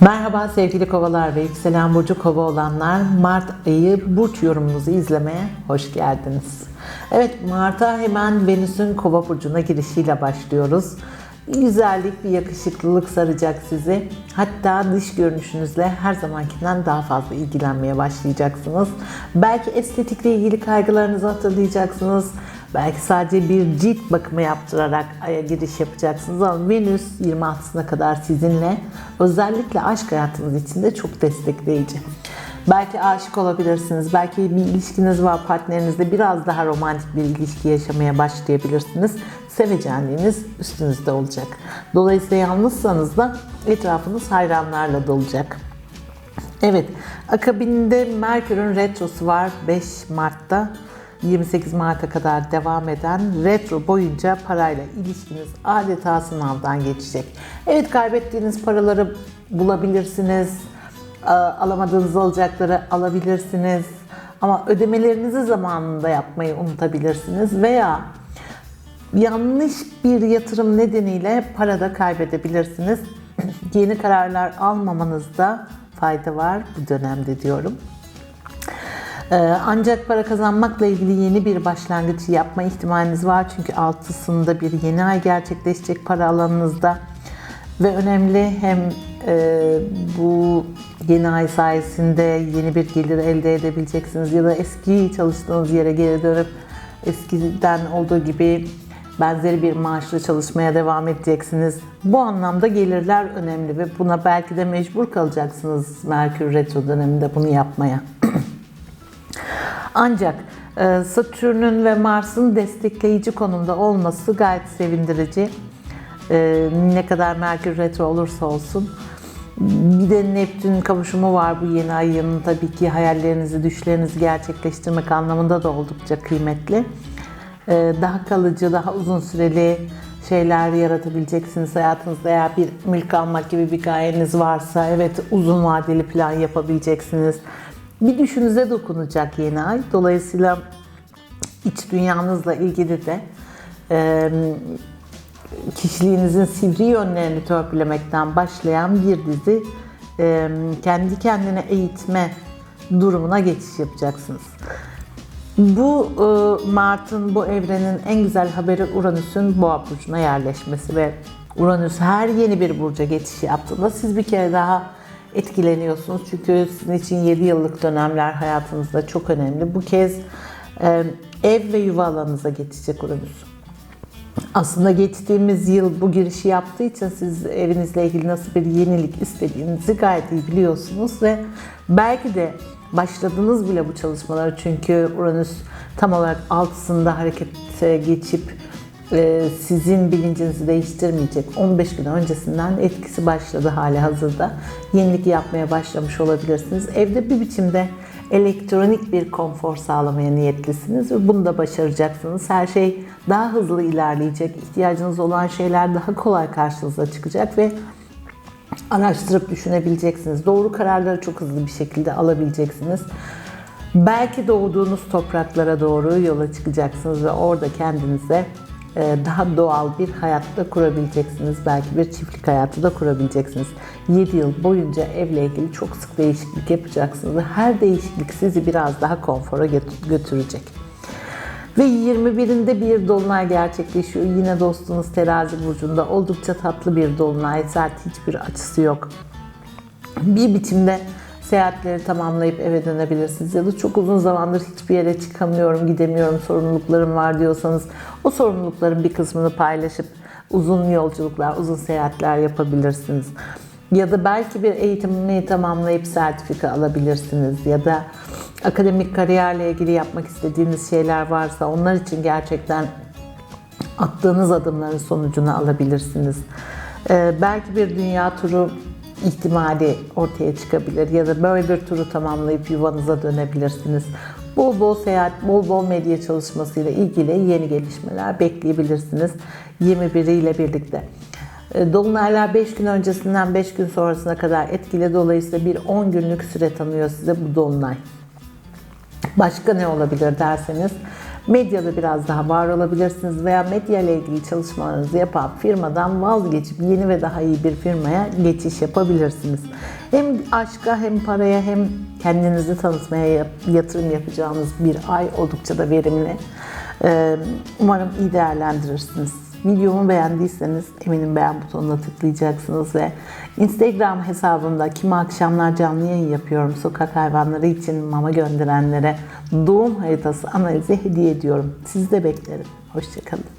Merhaba sevgili kovalar ve yükselen burcu kova olanlar. Mart ayı burç yorumumuzu izlemeye hoş geldiniz. Evet Mart'a hemen Venüs'ün kova burcuna girişiyle başlıyoruz. Bir güzellik, bir yakışıklılık saracak sizi. Hatta dış görünüşünüzle her zamankinden daha fazla ilgilenmeye başlayacaksınız. Belki estetikle ilgili kaygılarınızı hatırlayacaksınız. Belki sadece bir cilt bakımı yaptırarak aya giriş yapacaksınız ama Venüs 26'sına kadar sizinle özellikle aşk hayatınız için de çok destekleyici. Belki aşık olabilirsiniz, belki bir ilişkiniz var partnerinizle biraz daha romantik bir ilişki yaşamaya başlayabilirsiniz. Sevecenliğiniz üstünüzde olacak. Dolayısıyla yalnızsanız da etrafınız hayranlarla dolacak. Evet, akabinde Merkür'ün retrosu var 5 Mart'ta. 28 Mart'a kadar devam eden retro boyunca parayla ilişkiniz adeta sınavdan geçecek. Evet kaybettiğiniz paraları bulabilirsiniz. Alamadığınız alacakları alabilirsiniz. Ama ödemelerinizi zamanında yapmayı unutabilirsiniz veya yanlış bir yatırım nedeniyle para da kaybedebilirsiniz. Yeni kararlar almamanızda fayda var bu dönemde diyorum. Ancak para kazanmakla ilgili yeni bir başlangıç yapma ihtimaliniz var. Çünkü altısında bir yeni ay gerçekleşecek para alanınızda. Ve önemli hem e, bu yeni ay sayesinde yeni bir gelir elde edebileceksiniz ya da eski çalıştığınız yere geri dönüp eskiden olduğu gibi benzeri bir maaşla çalışmaya devam edeceksiniz. Bu anlamda gelirler önemli ve buna belki de mecbur kalacaksınız Merkür Retro döneminde bunu yapmaya. Ancak e, Satürn'ün ve Mars'ın destekleyici konumda olması gayet sevindirici. E, ne kadar Merkür retro olursa olsun. Bir de Neptün kavuşumu var bu yeni ayın. Tabii ki hayallerinizi, düşlerinizi gerçekleştirmek anlamında da oldukça kıymetli. E, daha kalıcı, daha uzun süreli şeyler yaratabileceksiniz hayatınızda. Eğer bir mülk almak gibi bir gayeniz varsa evet uzun vadeli plan yapabileceksiniz bir düşünüze dokunacak yeni ay. Dolayısıyla iç dünyanızla ilgili de e, kişiliğinizin sivri yönlerini törpülemekten başlayan bir dizi e, kendi kendine eğitme durumuna geçiş yapacaksınız. Bu e, Mart'ın, bu evrenin en güzel haberi Uranüs'ün Boğa burcuna yerleşmesi ve Uranüs her yeni bir burca geçiş yaptığında siz bir kere daha etkileniyorsunuz. Çünkü sizin için 7 yıllık dönemler hayatınızda çok önemli. Bu kez e, ev ve yuva alanınıza geçecek Uranüs. Aslında geçtiğimiz yıl bu girişi yaptığı için siz evinizle ilgili nasıl bir yenilik istediğinizi gayet iyi biliyorsunuz ve belki de başladınız bile bu çalışmaları çünkü Uranüs tam olarak altısında harekete geçip sizin bilincinizi değiştirmeyecek 15 gün öncesinden etkisi başladı hali hazırda. Yenilik yapmaya başlamış olabilirsiniz. Evde bir biçimde elektronik bir konfor sağlamaya niyetlisiniz ve bunu da başaracaksınız. Her şey daha hızlı ilerleyecek. İhtiyacınız olan şeyler daha kolay karşınıza çıkacak ve araştırıp düşünebileceksiniz. Doğru kararları çok hızlı bir şekilde alabileceksiniz. Belki doğduğunuz topraklara doğru yola çıkacaksınız ve orada kendinize daha doğal bir hayatta kurabileceksiniz. Belki bir çiftlik hayatı da kurabileceksiniz. 7 yıl boyunca evle ilgili çok sık değişiklik yapacaksınız. Her değişiklik sizi biraz daha konfora götürecek. Ve 21'inde bir dolunay gerçekleşiyor. Yine dostunuz terazi burcunda oldukça tatlı bir dolunay. Sert hiçbir açısı yok. Bir biçimde seyahatleri tamamlayıp eve dönebilirsiniz. Ya da çok uzun zamandır hiçbir yere çıkamıyorum, gidemiyorum, sorumluluklarım var diyorsanız o sorumlulukların bir kısmını paylaşıp uzun yolculuklar, uzun seyahatler yapabilirsiniz. Ya da belki bir eğitimini tamamlayıp sertifika alabilirsiniz. Ya da akademik kariyerle ilgili yapmak istediğiniz şeyler varsa onlar için gerçekten attığınız adımların sonucunu alabilirsiniz. Ee, belki bir dünya turu ihtimali ortaya çıkabilir ya da böyle bir turu tamamlayıp yuvanıza dönebilirsiniz. Bol bol seyahat, bol bol medya çalışmasıyla ilgili yeni gelişmeler bekleyebilirsiniz 21 ile birlikte. E, dolunaylar 5 gün öncesinden 5 gün sonrasına kadar etkili. Dolayısıyla bir 10 günlük süre tanıyor size bu dolunay. Başka ne olabilir derseniz Medyada biraz daha var olabilirsiniz veya medya ile ilgili çalışmalarınızı yapan firmadan vazgeçip yeni ve daha iyi bir firmaya geçiş yapabilirsiniz. Hem aşka hem paraya hem kendinizi tanıtmaya yatırım yapacağınız bir ay oldukça da verimli. Ee, Umarım iyi değerlendirirsiniz. Videomu beğendiyseniz eminim beğen butonuna tıklayacaksınız ve Instagram hesabımda kimi akşamlar canlı yayın yapıyorum. Sokak hayvanları için mama gönderenlere doğum haritası analizi hediye ediyorum. Sizi de beklerim. Hoşçakalın.